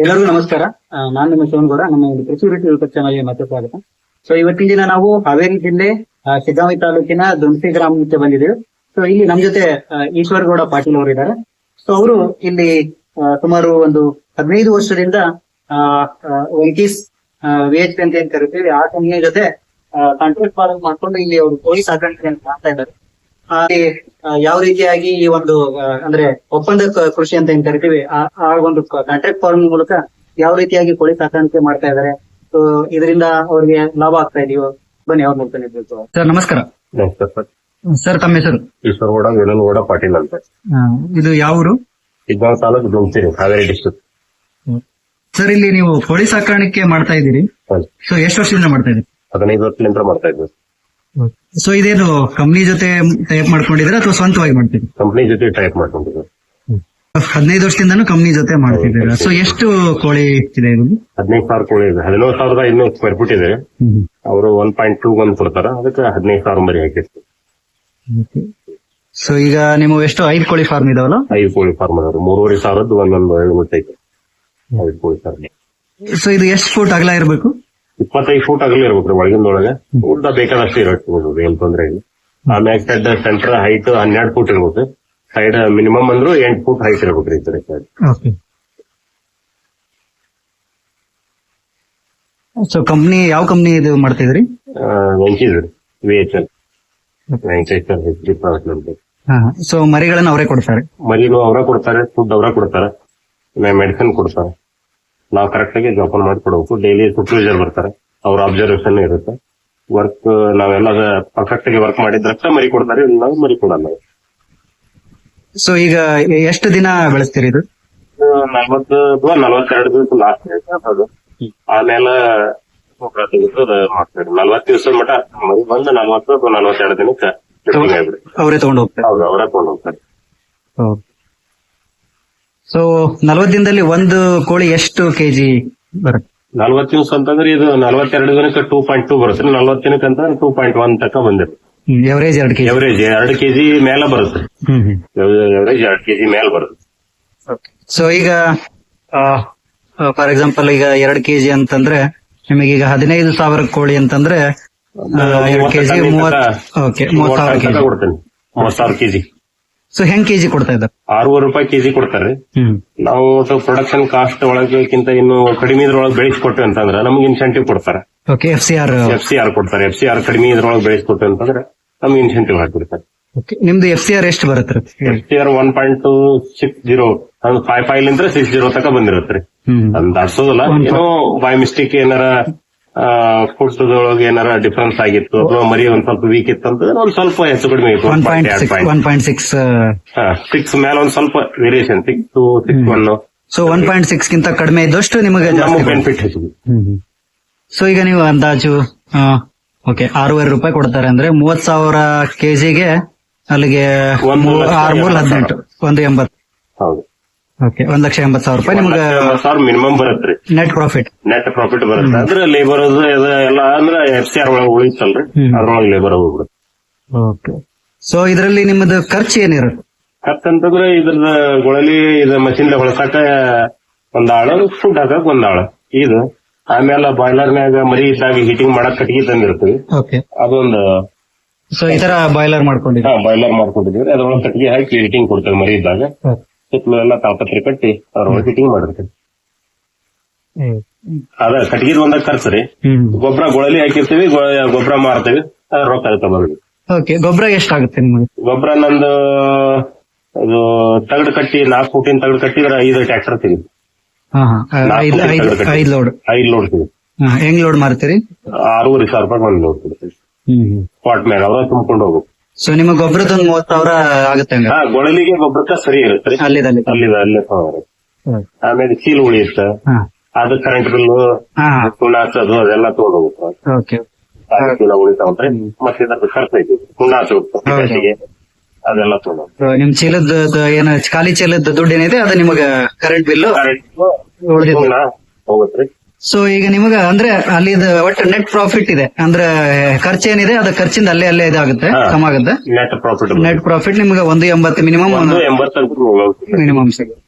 ಎಲ್ಲರಿಗೂ ನಮಸ್ಕಾರ. ನಾನು ನಿಮ್ಮ ಶಿವನ್ಗೌಡ ನಮ್ಮ ಒಂದು ಕೃಷಿ ವೃತ್ತಿ ಯೂಟ್ಯೂಬ್ ಚಾನಲ್ಗೆ ಮತ್ತೆ ಸ್ವಾಗತ. ಸೊ ಇವತ್ತಿನ ದಿನ ನಾವು ಹಾವೇರಿ ಜಿಲ್ಲೆ ಸಿದ್ದಾಮಿ ತಾಲೂಕಿನ ದುಂಸಿ ಗ್ರಾಮಕ್ಕೆ ಬಂದಿದ್ದೇವೆ. ಸೊ ಇಲ್ಲಿ ನಮ್ ಜೊತೆ ಈಶ್ವರ ಈಶ್ವರಗೌಡ ಪಾಟೀಲ್ ಅವರು ಇದ್ದಾರೆ. ಸೊ ಅವರು ಇಲ್ಲಿ ಸುಮಾರು ಒಂದು ಹದಿನೈದು ವರ್ಷದಿಂದ ವೆಂಕೀಸ್ ವಿ ಎಚ್ ಪಿ ಅಂತ ಏನ್ ಕರಿತೀವಿ, ಆ ಕಂಪನಿಯ ಜೊತೆ ಕಾಂಟ್ರಾಕ್ಟ್ ಫಾರ್ಮ್ ಮಾಡ್ಕೊಂಡು ಇಲ್ಲಿ ಅವರು ಕೋಳಿ ಸಾಕಾಣಿಕೆ ಮಾಡ್ತಾ ಇದ್ದಾರೆ. ಯಾವ ರೀತಿಯಾಗಿ ಈ ಒಂದು ಅಂದ್ರೆ ಒಪ್ಪಂದ ಕೃಷಿ ಅಂತ ಏನ್ ಕರಿತೀವಿ ಆ ಆ ಒಂದು ಕಾಂಟ್ರಾಕ್ಟ್ ಫಾರ್ಮ್ ಮೂಲಕ ಯಾವ ರೀತಿಯಾಗಿ ಕೋಳಿ ಸಾಕಾಣಿಕೆ ಮಾಡ್ತಾ ಇದಾರೆ ಸೊ ಇದರಿಂದ ಅವ್ರಿಗೆ ಲಾಭ ಆಗ್ತಾ ಇದೆಯೋ ಬನ್ನಿ ಅವ್ರ ನೋಡ್ತಾನೆ ಸರ್ ನಮಸ್ಕಾರ. ನಮಸ್ಕಾರ ಸರ್. ಸರ್ ತಮ್ಮ ಹೆಸರು? ಈಶ್ವರಗೌಡ ವಿನನ್ಗೌಡ ಪಾಟೀಲ್ ಅಂತ. ಇದು ಯಾವ ಊರು? ಇದ್ಗಾಂವ್ ತಾಲೂಕು ದುಮ್ಸಿರಿ ಹಾವೇರಿ ಡಿಸ್ಟ್ರಿಕ್ಟ್ ಸರ್ ಇಲ್ಲಿ ನೀವು ಕೋಳಿ ಸಾಕಾಣಿಕೆ ಮಾಡ್ತಾ ಇದ್ದೀರಿ. ಸೊ ಎಷ್ಟು ವರ್ಷದಿಂದ ಮಾಡ್ತಾ ಇದ್ದೀರಿ? ಹದಿನೈದು ವರ್ಷದಿಂದ ಮಾಡ್ತಾ ಇದ್ವಿ ಸೊ ಇದೇನು ಕಂಪ್ನಿ ಜೊತೆ ಟೈಪ್ ಮಾಡ್ಕೊಂಡಿದ್ರೆ ಅಥವಾ ಸ್ವಂತವಾಗಿ ಮಾಡ್ತೀರಿ ಕಂಪ್ನಿ ಜೊತೆ ಟೈಪ್ ಮಾಡ್ಕೊಂಡಿದ್ರು ಹದಿನೈದು ವರ್ಷದಿಂದನೂ ಕಂಪ್ನಿ ಜೊತೆ ಮಾಡ್ತಿದ್ದೀರಾ? ಸೊ ಎಷ್ಟು ಕೋಳಿ ಇದೆ ಇದು ಹದಿನೈದು ಸಾವಿರ ಕೋಳಿ ಇದೆ. ಹದಿನೈದು ಸಾವಿರದ ಇನ್ನೂರು ಸ್ಕ್ವೇರ್ ಫೀಟ್ ಇದೆ. ಅವರು ಒನ್ ಪಾಯಿಂಟ್ ಟೂ ಒಂದು ಕೊಡ್ತಾರ. ಅದಕ್ಕೆ ಹದಿನೈದು ಸಾವಿರ ಮರಿ ಹಾಕಿರ್ತೀವಿ. ಸೊ ಈಗ ನೀವು ಎಷ್ಟು ಐದು ಕೋಳಿ ಫಾರ್ಮ್ ಇದಾವಲ್ಲ? ಐದು ಕೋಳಿ ಫಾರ್ಮ್ ಅದಾವ್ರಿ. ಮೂರುವರೆ ಸಾವಿರದ್ದು ಒಂದೊಂದು ಏಳು ಐದು ಕೋಳಿ ಫಾರ್ಮ್ ಸೊ ಇದು ಎಷ್ಟು ಫುಟ್ ಅಗಲ ಇರಬೇಕು? ಇಪ್ಪತ್ತೈದು ಫೂಟ್ ಅಗಲ ಇರ್ಬೇಕ್ರಿ ಒಳಗಿಂದೊಳಗೆ. ಉದ್ದ ಬೇಕಾದಷ್ಟು ಇರಬೇಕು ಏನ್ ತೊಂದ್ರೆ ಇಲ್ಲ. ಆಮ್ಯಾಗ ಸೆಡ್ ಸೆಂಟರ್ ಹೈಟ್ ಹನ್ನೆರಡು ಫೂಟ್ ಇರ್ಬೇಕು. ಸೈಡ್ ಮಿನಿಮಮ್ ಅಂದ್ರು ಎಂಟು ಫೂಟ್ ಹೈಟ್ ಇರ್ಬೇಕ್ರಿ ಈ ಕಡೆ. ಸೊ ಕಂಪ್ನಿ ಯಾವ ಕಂಪ್ನಿ ಇದು ಮಾಡ್ತಿದ್ರಿ Venky's V H L Venkateshwara private limited so ಮರಿಗಳನ್ನ ಅವರೇ ಕೊಡ್ತಾರೆ. ಮರಿನು ಅವರೇ ಕೊಡ್ತಾರೆ ಫುಡ್ ಅವರೇ ಕೊಡ್ತಾರೆ. ಮೆಡಿಸಿನ್ ಕೊಡ್ತಾರೆ. ನಾವು ಕರೆಕ್ಟ್ ಆಗಿ ಜೋಪಾನ ಮಾಡಿ ಕೊಡಬೇಕು ಡೈಲಿ ಸೂಪರ್ವೈಸರ್ ಬರ್ತಾರೆ. ಅವ್ರ ಅಬ್ಸರ್ವೇಷನ್ ಇರುತ್ತೆ. ವರ್ಕ್ ನಾವೆಲ್ಲ ಪರ್ಫೆಕ್ಟ್ ಆಗಿ ವರ್ಕ್ ಮಾಡಿದ್ರಷ್ಟ ಮರಿ ಕೊಡ್ತಾರೆ ಇಲ್ಲ ನಾವು ಮರಿ ಕೊಡಲ್ಲ ಸೊ ಈಗ ಎಷ್ಟು ದಿನ ಬೆಳೆಸ್ತೀರಿ ಇದು? ನಲ್ವತ್ತು ಅಥವಾ ನಲ್ವತ್ತೆರಡು ದಿವಸ ಲಾಸ್ಟ್ ಅದು. ಆಮೇಲೆ ಮಾಡ್ತಾರೆ ನಲ್ವತ್ತು ದಿವಸ ಮಟ ಮರಿ ಬಂದು ನಲ್ವತ್ತು ಅಥವಾ ನಲ್ವತ್ತೆರಡು ದಿನಕ್ಕೆ. ಅವರೇ ತಗೊಂಡು ಹೋಗ್ತಾರೆ. ಹೌದು ಅವರೇ ತಗೊಂಡು ಹೋಗ್ತಾರೆ. ಸೊ ನಲ್ವತ್ತು ದಿನದಲ್ಲಿ ಒಂದು ಕೋಳಿ ಎಷ್ಟು ಕೆಜಿ ಬರುತ್ತೆ? ನಲ್ವತ್ತು ದಿವಸ ಅಂತಂದ್ರೆ ಇದು ನಲ್ವತ್ತೆರಡು ದಿನಕ್ಕೆ ಟೂ ಪಾಯಿಂಟ್ ಟೂ ಬರುತ್ತೆ. ನಲ್ವತ್ತು ದಿನಕ್ಕೆ ಅಂತಂದ್ರೆ ಟೂ ಪಾಯಿಂಟ್ ಒನ್ ತನಕ ಬಂದಿರುತ್ತೆ. ಎವರೇಜ್ ಎರಡು ಕೆಜಿ ಎವರೇಜ್ ಎರಡು ಕೆಜಿ ಮೇಲೆ ಬರುತ್ತೆ. ಎವರೇಜ್ ಎರಡು ಕೆಜಿ ಮೇಲೆ ಬರುತ್ತೆ. ಸೊ ಈಗ ಫಾರ್ ಎಕ್ಸಾಂಪಲ್ ಈಗ ಎರಡು ಕೆಜಿ ಅಂತಂದ್ರೆ ನಿಮಗೆ ಈಗ ಹದಿನೈದು ಸಾವಿರ ಕೋಳಿ ಅಂತಂದ್ರೆ ಎರಡು ಕೆಜಿ ಮೂವತ್ ಓಕೆ ಸಾವಿರ ಕೆಜಿ ಕೊಡ್ತೇನೆ. ಮೂವತ್ ಸಾವಿರ ಕೆಜಿ ಸೊ ಹೆಂಗ್ ಕೆಜಿ ಕೊಡ್ತಾ ಇದ್ದಾರೆ? ಆರೂವರೆ ರೂಪಾಯಿ ಕೆಜಿ ಕೊಡ್ತಾರೆ. ನಾವು ಪ್ರೊಡಕ್ಷನ್ ಕಾಸ್ಟ್ ಒಳಗಿಂತ ಇನ್ನು ಕಡಿಮೆ ಇದ್ರೊಳಗೆ ಬೆಳೆಸ್ಕೊಟ್ಟು ಅಂತಂದ್ರೆ ನಮ್ಗೆ ಇನ್ಸೆಂಟಿವ್ ಕೊಡ್ತಾರೆ. Okay F C R F C R ಕೊಡ್ತಾರೆ. ಎಫ್ ಸಿ ಆರ್ ಕಡಿಮೆ ಇದ್ರೊಳಗೆ ಬೆಳೆಸ್ಕೊಟ್ಟು ಅಂತಂದ್ರೆ ನಮ್ಗೆ ಇನ್ಸೆಂಟಿವ್ ಹಾಕ್ಬಿಡ್ತಾರೆ ನಿಮ್ದು ಎಫ್ ಸಿ ಆರ್ ಎಷ್ಟು ಬರುತ್ತೆ F C R one point two six zero five five ಲಿಂದ ಸಿಕ್ಸ್ ಜೀರೋ ತನಕ ಬಂದಿರುತ್ತೆ ರೀ. ದಾಟ್ಸೋದಲ್ಲ ಏನೋ ಬೈ ಮಿಸ್ಟೇಕ್ ಏನಾರ ಫುಡ್ ಒಳಗೆ ಏನಾರ ಡಿಫರೆನ್ಸ್ ಆಗಿತ್ತು ಅಥವಾ ಮರಿ ಒಂದ್ ಸ್ವಲ್ಪ ವೀಕ್ ಇತ್ತು ಅಂತಂದ್ರೆ ಒಂದ್ ಸ್ವಲ್ಪ ಹೆಚ್ಚು ಕಡಿಮೆ ಇತ್ತು. ಸಿಕ್ಸ್ ಸಿಕ್ಸ್ ಮೇಲೆ ಒಂದ್ ಸ್ವಲ್ಪ variation six two six one so one point six ಗಿಂತ ಕಡಿಮೆ ಇದ್ದಷ್ಟು ನಿಮಗೆ ಬೆನಿಫಿಟ್ ಸೊ ಈಗ ನೀವು ಅಂದಾಜು ಓಕೆ ಆರೂವರೆ ರೂಪಾಯಿ ಕೊಡ್ತಾರೆ ಅಂದ್ರೆ ಮೂವತ್ ಸಾವಿರ ಕೆಜಿಗೆ ಅಲ್ಲಿಗೆ ಒಂದು ಮೂ- ಲಕ್ಷ ಆರು ಮೂರು ಎಂಬತ್ತು ಹದಿನೆಂಟು ಒಂದು ಎಂಬತ್ತು. ಹೌದು. ಓಕೆ ಒಂದ್ ಲಕ್ಷ ಎಂಬತ್ತು ಸಾವಿರ ರೂಪಾಯಿ ನಿಮ್ಗೆ ಸಾವಿರ ಮಿನಿಮಮ್ ಬರುತ್ತೆ ನೆಟ್ ಪ್ರಾಫಿಟ್ ನೆಟ್ ಪ್ರಾಫಿಟ್ ಬರುತ್ತೆ. ಅಂದ್ರೆ ಲೇಬರ್ ಎಲ್ಲ ಅಂದ್ರೆ ಎಫ್ ಸಿ ಆರ್ ಒಳಗೆ ಉಳಿತಲ್ರಿ. ಅದ್ರೊಳಗೆ ಲೇಬರ್ ಹೋಗ್ಬಿಡುತ್ತೆ ಓಕೆ ಸೊ ಇದರಲ್ಲಿ ನಿಮ್ಮದು ಖರ್ಚು ಏನಿರುತ್ತೆ? ಅಂತಂದ್ರೆ ಇದ್ರದ ಗೊಳಲಿ ಇದ ಮಷಿನ್ ಹೊಳಸಾಕ ಒಂದ್ ಆಳು ಫುಡ್ ಹಾಕಕ್ ಒಂದ್ ಆಳು. ಇದು ಆಮೇಲೆ ಬಾಯ್ಲರ್ ನ್ಯಾಗ ಮರಿ ಇದ್ದಾಗ ಹೀಟಿಂಗ್ ಮಾಡಕ್ ಕಟ್ಟಿಗೆ ತಂದಿರ್ತೀವಿ. ಅದೊಂದು ಸೊ ಈ ತರ ಬಾಯ್ಲರ್ ಮಾಡ್ಕೊಂಡಿದ್ವಿ ಬಾಯ್ಲರ್ ಮಾಡ್ಕೊಂಡಿದೀವಿ ಅದ್ರೊಳಗೆ ಕಟ್ಟಿಗೆ ಹಾಕಿ ಹೀಟಿಂಗ್ ಕೊಡ್ತೇವೆ ಮರಿ ಇದ್ದಾಗ. ಸುತ್ತಲೂ ಎಲ್ಲ ತಾಪತ್ರಿ ಕಟ್ಟಿ ಅವ್ರ ಫಿಟ್ಟಿಂಗ್ ಮಾಡಿರ್ತೀವಿ. ಅದ ಕಟ್ಟಿಗೆ ಒಂದ ಖರ್ಚು ರೀ ಗೊಬ್ಬರ ಗೊಳಲಿ ಹಾಕಿರ್ತೀವಿ ಗೊಬ್ಬರ ಮಾರ್ತೀವಿ ರೊಕ್ಕ ತಗೊಂಡ್ರಿ ಓಕೆ ಗೊಬ್ಬರ ಎಷ್ಟಾಗುತ್ತೆ ನಿಮಗೆ? ಗೊಬ್ಬರ ನಂದು ಇದು ತಗಡ್ ಕಟ್ಟಿ ನಾಲ್ಕು ಫೂಟಿನ ತಗಡ್ ಕಟ್ಟಿದ್ರೆ ಐದು ಟ್ರ್ಯಾಕ್ಟರ್ ಐದು. ಐದು ಲೋಡ್ ಐದು ಲೋಡ್ ಹೆಂಗ್ ಲೋಡ್ ಮಾಡ್ತೀರಿ ಆರೂವರೆ ಸಾವಿರ ರೂಪಾಯಿ ಒಂದು ಲೋಡ್ ಕೊಡ್ತೀವಿ ಸ್ಪಾಟ್ ಮೇಲೆ ಅವ್ರ ತುಂಬಿಕೊಂಡು ಹೋಗು ಸೊ ನಿಮ್ಮ ಗೊಬ್ಬರದ ಒಂದು ಮೂವತ್ ಸಾವಿರ ಆಗುತ್ತೆ ಹಂಗ ಹಾ ಗೊಳಲಿಗೆ ಗೊಬ್ಬರಕ್ಕ ಸರಿ ಇರುತ್ತೆ. ಅಲ್ಲಿದಲ್ಲಿ ಅಲ್ಲಿದ. ಅಲ್ಲೇ ಸಾವಿರ ಆಮೇಲೆ ಚೀಲ ಉಳಿಯುತ್ತೆ. ಹಾ. ಅದು ಕರೆಂಟ್ ಬಿಲ್ ಹಾ ಹಚ್ಚೋದು ಅದೆಲ್ಲ ತಗೊಂಡ್ ಹೋಗುತ್ತೆ ಓಕೆ. ಚೀಲ ಉಳಿತಾವಂದ್ರೆ ಮತ್ತೆ ಇದ್ರ ಖರ್ಚು ಐತಿ ಹಚ್ಚೋಗುತ್ತೆ ಅದೆಲ್ಲ ತಗೊಂಡ್. ನಿಮ್ ಚೀಲದ ಏನು ಖಾಲಿ ಚೀಲದ ದುಡ್ಡು ಏನಿದೆ ಅದು ನಿಮಗೆ ಕರೆಂಟ್ ಬಿಲ್ ಕರೆಂಟ್ ಉಳಿದಿದೆ ಕುಂಡ ಹೋಗುತ್ತೆ. ಸೊ ಈಗ ನಿಮಗ ಅಂದ್ರೆ ಅಲ್ಲಿ ಒಟ್ಟು ನೆಟ್ ಪ್ರಾಫಿಟ್ ಇದೆ. ಅಂದ್ರೆ ಖರ್ಚು ಏನಿದೆ ಅದ ಖರ್ಚಿಂದ ಅಲ್ಲೇ ಅಲ್ಲೇ ಇದಾಗುತ್ತೆ. ಕಮ್ ಆಗುತ್ತೆ. ನೆಟ್ ಪ್ರಾಫಿಟ್ ನೆಟ್ ಪ್ರಾಫಿಟ್ ನಿಮ್ಗೆ ಒಂದು ಎಂಬತ್ತು ಮಿನಿಮಮ್ ಒಂದು ಎಂಬತ್ತು ಮಿನಿಮಮ್ ಸಿಗುತ್ತೆ.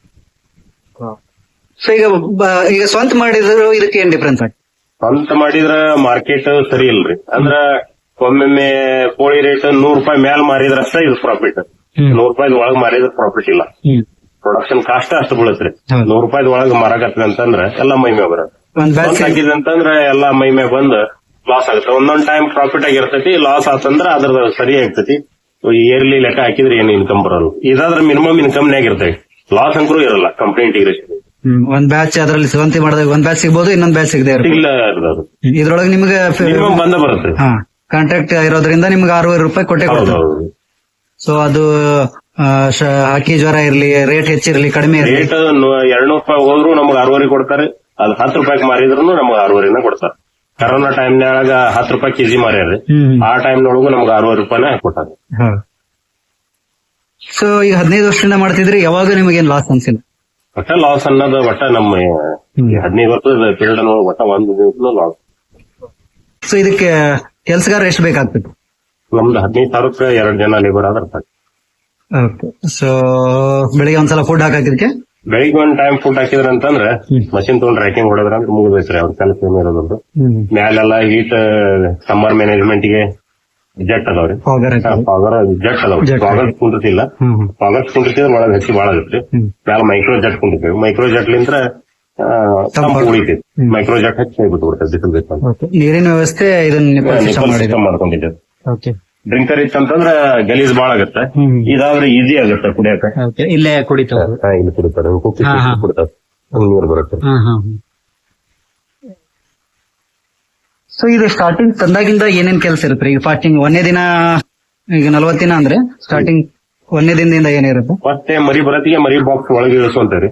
ಸೊ ಈಗ ಈಗ ಸ್ವಂತ ಮಾಡಿದ್ರು ಇದಕ್ಕೆ ಏನ್ ಡಿಫ್ರೆನ್ಸ್ ಸ್ವಂತ ಮಾಡಿದ್ರ ಮಾರ್ಕೆಟ್ ಸರಿ ಇಲ್ರಿ. ಅಂದ್ರ ಒಮ್ಮೊಮ್ಮೆ ಕೋಳಿ ರೇಟ್ ನೂರ್ ರೂಪಾಯಿ ಮ್ಯಾಲ್ ಮಾರಿದ್ರ ಅಷ್ಟೇ ಇದು ಪ್ರಾಫಿಟ್ ನೂರ್ ರೂಪಾಯಿ ಒಳಗ್ ಮಾರಿದ್ರ ಪ್ರಾಫಿಟ್ ಇಲ್ಲ. ಪ್ರೊಡಕ್ಷನ್ ಕಾಸ್ಟ್ ಅಷ್ಟು ಬೀಳತ್ರಿ. ನೂರ್ ರೂಪಾಯಿ ಒಳಗ್ ಮಾರಾಕತ್ರಿ ಅಂತಂದ್ರ ಎಲ್ಲಾ ಮೈಮೆ ಬರತ್ತೆ. ಒಂದ್ ಬ್ಯಾಚ್ ಅಂತಂದ್ರ ಎಲ್ಲಾ ಮೈಮೆ ಬಂದ್ ಲಾಸ್ ಆಗುತ್ತೆ. ಒಂದೊಂದ್ ಟೈಮ್ ಪ್ರಾಫಿಟ್ ಆಗಿರ್ತೈತಿ ಲಾಸ್ ಆತಂದ್ರ ಅದ್ರ ಸರಿ ಆಗ್ತೈತಿ. ಇಯರ್ಲಿ ಲೆಕ್ಕ ಹಾಕಿದ್ರೆ ಏನ್ ಇನ್ಕಮ್ ಬರಲ್ಲ. ಇದಾದ್ರ ಮಿನಿಮಮ್ ಇನ್ಕಮ್ ನೇ ಇರ್ತೈತಿ. ಲಾಸ್ ಅಂಕರು ಇರಲ್ಲ ಕಂಪ್ನಿ ಇಂಟಿಗ್ರೇಷನ್ ಒಂದ್ ಬ್ಯಾಚ್ ಅದರಲ್ಲಿ ಸ್ವಂತ ಮಾಡಿದಾಗ ಒಂದ್ ಬ್ಯಾಚ್ ಸಿಗ್ಬೋದು ಇನ್ನೊಂದ್ ಬ್ಯಾಚ್ ಸಿಗದೆ ಇಲ್ಲ ಇದ್ರೊಳಗೆ ನಿಮ್ಗೆ ಮಿನಿಮಮ್ ಬಂದ ಬರುತ್ತೆ. ಕಾಂಟ್ರಾಕ್ಟ್ ಇರೋದ್ರಿಂದ ನಿಮ್ಗೆ ಆರೂವರೆ ರೂಪಾಯಿ ಕೊಟ್ಟೆ ಕೊಡ್ತಾರೆ. ಸೊ ಅದು ಹಕ್ಕಿ ಜ್ವರ ಇರ್ಲಿ ರೇಟ್ ಹೆಚ್ಚಿರ್ಲಿ ಕಡಿಮೆ ಇರ್ಲಿ. ರೇಟ್ ಎರಡ್ನೂರು ರೂಪಾಯಿ ಹೋದ್ರು ನಮ್ಗೆ ಆರೂವರೆ ಕೊಡ್ತಾರೆ. ಅದು ಹತ್ತು ರೂಪಾಯಿ ಮಾರಿದ್ರು ನಮ್ಗೆ ಆರೂವರೆನ ಕೊಡ್ತಾರೆ. ಕರೋನಾ ಟೈಮ್ನಾಗ ಹತ್ತು ರೂಪಾಯಿ ಕೆಜಿ ಮಾರ್ಯಾರ್ರಿ ಆ ಆ ಟೈಮ್ನೊಳಗು ನಮ್ಗೆ ಆರೂವರೆ ರೂಪಾಯಿನ ಕೊಟ್ಟಾರ. ಸೊ ಈಗ ಹದಿನೈದು ವರ್ಷದಿಂದ ಮಾಡ್ತಿದ್ರೆ ಯಾವಾಗ ನಿಮಗೇನ್ ಲಾಸ್ ಅನ್ಸಿಲ್ಲ? ಒಟ್ಟ ಲಾಸ್ ಅನ್ನೋದು ಒಟ್ಟ ನಮ್ಮ ಹದಿನೈದು ವರ್ಷದ ಪೀರಿಯಡ್ ಒಟ್ಟ ಒಂದು ದಿವಸ ಲಾಸ್ ಸೊ ಇದಕ್ಕೆ ಕೆಲ್ಸಗಾರ ಎಷ್ಟು ಬೇಕಾಗ್ತದೆ? ನಮ್ದು ಹದಿನೈದು ಸಾವಿರಕ್ಕೆ ಎರಡು ಜನ ಲೇಬರ್ ಆದ್ರೆ ಓಕೆ ಸೊ ಬೆಳಿಗ್ಗೆ ಒಂದ್ಸಲ ಫುಡ್ ಹಾಕಿದಕ್ಕೆ ಬೆಳಿಗ್ಗೆ ಒಂದ್ ಟೈಮ್ ಫುಡ್ ಹಾಕಿದ್ರ ಅಂತಂದ್ರೆ ಮಷಿನ್ ತಗೊಂಡ್ ರ್ಯಾಕಿಂಗ್ ಹೊಡೆದ್ರ ಅಂದ್ರೆ ಮುಗಿದ್ರಿ ಅವ್ರ ಕೆಲಸ ಇರೋದ್ರು ಮ್ಯಾಲೆಲ್ಲ ಹೀಟ್ ಸಮ್ಮರ್ ಮ್ಯಾನೇಜ್ಮೆಂಟ್ಗೆ ಜೆಟ್ ಅದಾವ್ರಿ ಫಾಗರ್ ಜಟ್ ಅದಾವ. ಪಾಗರ್ ಕುಂದಿರ್ತಿಲ್ಲ. ಪವರ್ ಕುಂದಿರ್ತಿದ್ರೆ ಒಳಗೆ ಹಚ್ಚಿ ಬಾಳ ಆಗತ್ರಿ ಮ್ಯಾಲ ಮೈಕ್ರೋ ಜೆಟ್ ಕುಂದಿರ್ತೀವಿ. ಮೈಕ್ರೋ ಜೆಟ್ ಲಿಂತ್ರ ಉಳಿತೈತಿ. ಮೈಕ್ರೋ ಜೆಟ್ ಹೆಚ್ಚಾಗಿ ಬಿಟ್ಟು ಬಿಸಿಲು ನೀರಿನ ವ್ಯವಸ್ಥೆ ಇದನ್ನ ಸಿಸ್ಟಮ್ ಡ್ರಿಂಕರ್ ಇತ್ತಂತಂದ್ರ ಗಲೀಜ್ ಬಾಳ ಆಗತ್ತ. ಇದಾದ್ರೆ ಈಸಿ ಆಗತ್ತ ಕುಡಿಯಕ. ಇಲ್ಲೇ ಕುಡಿತಾವ ಹಾ, ಇಲ್ಲಿ ಕುಡಿತಾರೆ. ನೀರು ಬರುತ್ತೆ. ಸೊ ಇದು ಸ್ಟಾರ್ಟಿಂಗ್ ತಂದಾಗಿಂದ ಏನೇನ್ ಕೆಲಸ ಇರುತ್ತೆ? ಈಗ ಫಾಸ್ಟಿಂಗ್ ಒಂದೇ ದಿನ ಈಗ ನಲ್ವತ್ ದಿನ ಅಂದ್ರೆ ಸ್ಟಾರ್ಟಿಂಗ್ ಒಂದೇ ದಿನದಿಂದ ಏನಿರುತ್ತೆ ಮತ್ತೆ ಮರಿ ಬರತ್ತಿಗೆ ಮರಿ ಬಾಕ್ಸ್ ಒಳಗೆ ಇಳಿಸುವಂತ ರೀ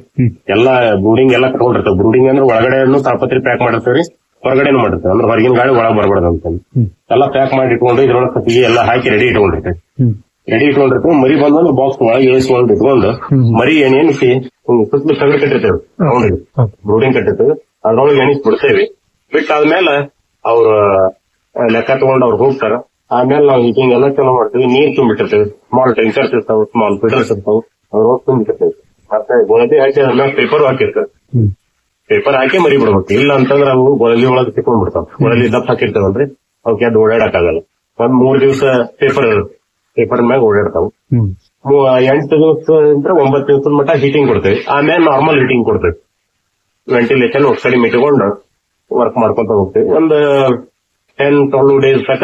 ಎಲ್ಲಾ ಬ್ರೂಡಿಂಗ್ ಎಲ್ಲಾ ತಗೊಂಡಿರ್ತಾವ. ಬ್ರೂಡಿಂಗ್ ಅಂದ್ರೆ ಒಳಗಡೆ ತಾಪತ್ರಿ ಪ್ಯಾಕ್ ಮಾಡಿರ್ತೇವ್ರಿ. ಹೊರಗಡೆನು ಮಾಡುತ್ತೆ ಅಂದ್ರೆ ಹೊರಗಿನ ಗಾಳಿ ಒಳಗೆ ಬರಬಾರ್ದು ಅಂತ. ಎಲ್ಲ ಪ್ಯಾಕ್ ಮಾಡಿ ಇಟ್ಕೊಂಡು ಇದ್ರೊಳಗೆ ಕಟ್ಟಿಗೆ ಎಲ್ಲ ಹಾಕಿ ರೆಡಿ ಇಟ್ಕೊಂಡಿರ್ತೇವೆ ರೆಡಿ ಇಟ್ಕೊಂಡಿರ್ತೇವೆ ಮರಿ ಬಂದ್ರೆ ಬಾಕ್ಸ್ ಒಳಗೆ ಇಳಿಸ್ಕೊಂಡು ಇಟ್ಕೊಂಡು ಮರಿ ಎಣ್ಣೆ ಎಣಿಸಿ ಸುತ್ತಲೂ ತಗಡು ಕಟ್ಟಿರ್ತೇವೆ. ಅವನಿಗೆ ಬ್ರೂಡಿಂಗ್ ಕಟ್ಟಿರ್ತೇವೆ. ಅದ್ರೊಳಗೆ ಎಣಿಸಿ ಬಿಡ್ತೇವೆ ಬಿಟ್ಟಾದ್ಮೇಲೆ ಅವ್ರ ಲೆಕ್ಕ ತಗೊಂಡು ಅವ್ರು ಹೋಗ್ತಾರ. ಆಮೇಲೆ ನಾವು ಹೀಟಿಂಗ್ ಎಲ್ಲ ಚಲೋ ಮಾಡ್ತೀವಿ. ನೀರ್ ತುಂಬಿಟ್ಟಿರ್ತೇವೆ. ಸ್ಮಾಲ್ ಟೆಂಕರ್ಸ್ ಇರ್ತಾವ ಸ್ಮಾಲ್ ಫಿಲ್ಟರ್ಸ್ ಇರ್ತಾವ. ಅವ್ರು ಹೋಗಿ ತುಂಬಿಟ್ಟಿರ್ತೇವೆ. ಮತ್ತೆ ಗೋಧಿ ಹಾಕಿ ಅದ್ಮೇಲೆ ಪೇಪರ್ ಹಾಕಿರ್ತೇವೆ. ಪೇಪರ್ ಹಾಕಿ ಮರಿ ಬಿಡ್ಬೇಕು ಇಲ್ಲ ಅಂತಂದ್ರೆ ಅವು ಗೊಳಲಿ ಒಳಗೆ ಸಿಕ್ಕೊಂಡ್ ಬಿಡ್ತಾವ ಗೊಳಲಿ ದಪ್ಪ ಹಾಕಿರ್ತಾವಲ್ರಿ ಅವಕ್ಕೆ ಅದು ಓಡಾಡಕ್ಕಾಗಲ್ಲ. ಒಂದ್ ಮೂರ್ ದಿವಸ ಪೇಪರ್ ಪೇಪರ್ ಮ್ಯಾಗ ಓಡಾಡ್ತಾವ. ಎಂಟು ದಿವಸ ಅಂದ್ರೆ ಒಂಬತ್ತು ದಿವಸದ ಮಟ್ಟ ಹೀಟಿಂಗ್ ಕೊಡ್ತೇವೆ. ಆಮೇಲೆ ನಾರ್ಮಲ್ ಹೀಟಿಂಗ್ ಕೊಡ್ತೇವೆ. ವೆಂಟಿಲೇಷನ್ ಕಡಿಮೆ ಇಟ್ಕೊಂಡು ವರ್ಕ್ ಮಾಡ್ಕೊಂತ ಹೋಗ್ತೇವೆ. ಒಂದು ಟೆನ್ ಟ್ವೆಲ್ ಡೇಸ್ ತನಕ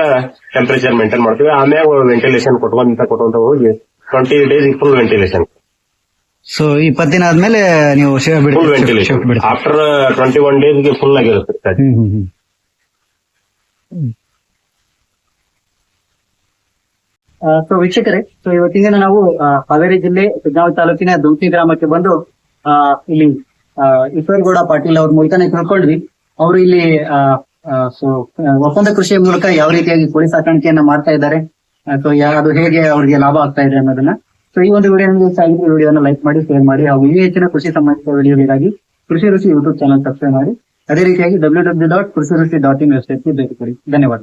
ಟೆಂಪರೇಚರ್ ಮೇಂಟೈನ್ ಮಾಡ್ತೀವಿ. ಆಮ್ಯಾಗ ವೆಂಟಿಲೇಷನ್ ಕೊಟ್ಕೊಂತ ಕೊಟ್ಕೊಂತ ಹೋಗಿ twenty days full ventilation so ಇಪ್ಪತ್ತು ದಿನ ಆದ್ಮೇಲೆ ನೀವು Shiva full ventilation after twenty one ಡೇಸ್ಗೆ ಫುಲ್ ಆಗಿರುತ್ತೆ. ಸೊ ವೀಕ್ಷಕರೇ ಸೊ ಇವತ್ತಿನ ದಿನ ನಾವು ಹಾವೇರಿ ಜಿಲ್ಲೆ ಸಿದ್ದಾವ ತಾಲೂಕಿನ ದುಂಕಿ ಗ್ರಾಮಕ್ಕೆ ಬಂದು ಆ, ಇಲ್ಲಿ ಆ, ಈಶ್ವರಗೌಡ ಪಾಟೀಲ್ ಅವ್ರ ಮೂಲಕನೇ ತಿಳ್ಕೊಂಡ್ವಿ. ಅವರು ಇಲ್ಲಿ ಸೊ ಒಪ್ಪಂದ ಕೃಷಿಯ ಮೂಲಕ ಯಾವ ರೀತಿಯಾಗಿ ಕೋಳಿ ಸಾಕಾಣಿಕೆಯನ್ನ ಮಾಡ್ತಾ ಇದ್ದಾರೆ ಸೊ ಅದು ಹೇಗೆ ಅವರಿಗೆ ಲಾಭ ಆಗ್ತಾ ಇದೆ ಅನ್ನೋದನ್ನ. ಸೊ ಈ ಒಂದು ವಿಡಿಯೋ ನಿಮಗೆ ಆಗಿದ್ರೆ ವಿಡಿಯೋನ ಲೈಕ್ ಮಾಡಿ ಶೇರ್ ಮಾಡಿ, ಹಾಗೂ ಇನ್ನೂ ಹೆಚ್ಚಿನ ಕೃಷಿ ಸಂಬಂಧಿತ ವಿಡಿಯೋಗಳಿಗಾಗಿ ಕೃಷಿ ರುಚಿ ಯೂಟ್ಯೂಬ್ ಚಾನಲ್ ಸಬ್ಸ್ಕ್ರೈಬ್ ಮಾಡಿ. ಅದೇ ರೀತಿಯಾಗಿ ಡಬ್ಲ್ಯೂ ಡಬ್ಲ್ಯೂ ಡಾಟ್ ಕೃಷಿ ರುಚಿ ಡಾಟ್ ಇನ್ ವೆಬ್ಸೈಟ್ಗೆ ಭೇಟಿ ಕೊಡಿ. ಧನ್ಯವಾದ.